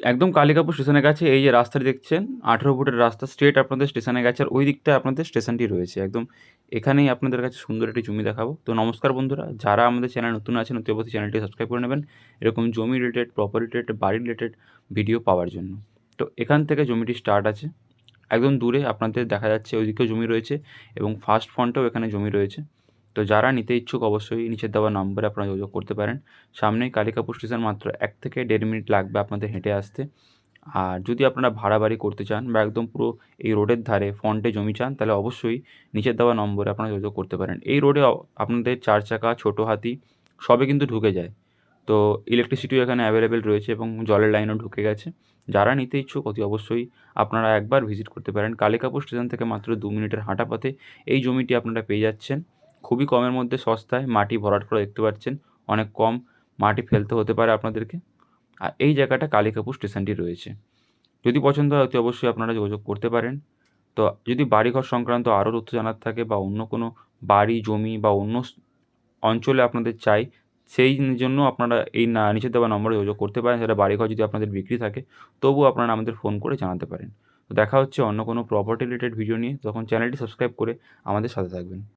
একদম কালিকাপুর স্টেশনের কাছে এই যে রাস্তাটি দেখছেন, আঠেরো ফুটের রাস্তা স্ট্রেট আপনাদের স্টেশনে গেছে আর ওই দিকটায় আপনাদের স্টেশনটি রয়েছে। একদম এখানেই আপনাদের কাছে সুন্দর একটি জমি দেখাবো। তো নমস্কার বন্ধুরা, যারা আমাদের চ্যানেল নতুন আছেন, অতি অবশ্যই চ্যানেলটি সাবস্ক্রাইব করে নেবেন। এরকম জমি রিলেটেড প্রপার্টি রিলেটেড বাড়ি রিলেটেড ভিডিও পাওয়ার জন্য। তো এখান থেকে জমিটি স্টার্ট আছে। একদম দূরে আপনাদের দেখা যাচ্ছে, ওইদিকেও জমি রয়েছে এবং ফার্স্ট ফ্রন্টেও এখানে জমি রয়েছে। তো যারা নিতে ইচ্ছুক অবশ্যই নিচের দেওয়া নম্বরে আপনারা যোগাযোগ করতে পারেন। সামনেই কালিকাপুর স্টেশন মাত্র এক থেকে দেড় মিনিট লাগবে আপনাদের হেঁটে আসতে। আর যদি আপনারা ভাড়া বাড়ি করতে চান বা একদম পুরো এই রোডের ধারে ফ্রন্টে জমি চান, তাহলে অবশ্যই নিচের দেওয়া নম্বরে আপনারা যোগাযোগ করতে পারেন। এই রোডে আপনাদের চার চাকা, ছোটো হাতি সবে কিন্তু ঢুকে যায়। তো ইলেকট্রিসিটিও এখানে অ্যাভেলেবেল রয়েছে এবং জলের লাইনও ঢুকে গেছে। যারা নিতে ইচ্ছুক অতি অবশ্যই আপনারা একবার ভিজিট করতে পারেন। কালিকাপুর স্টেশন থেকে মাত্র দু মিনিটের হাঁটা পথে এই জমিটি আপনারা পেয়ে যাচ্ছেন। খুবই কমের মধ্যে সস্তায় মাটি ভরাট করা দেখতে পাচ্ছেন। অনেক কম মাটি ফেলতে হতে পারে আপনাদেরকে। আর এই জায়গাটা কালিকাপুর স্টেশনটি রয়েছে। যদি পছন্দ হয় অতি অবশ্যই আপনারা যোগাযোগ করতে পারেন। তো যদি বাড়িঘর সংক্রান্ত আরও তথ্য জানার থাকে বা অন্য কোনো বাড়ি, জমি বা অন্য অঞ্চলে আপনাদের চাই, সেই জন্য আপনারা এই না নিচে দেওয়া নম্বরে যোগাযোগ করতে পারেন। সেটা বাড়িঘর যদি আপনাদের বিক্রি থাকে, তবুও আপনারা আমাদের ফোন করে জানাতে পারেন। তো দেখা হচ্ছে অন্য কোনো প্রপার্টি রিলেটেড ভিডিও নিয়ে। তখন চ্যানেলটি সাবস্ক্রাইব করে আমাদের সাথে থাকবেন।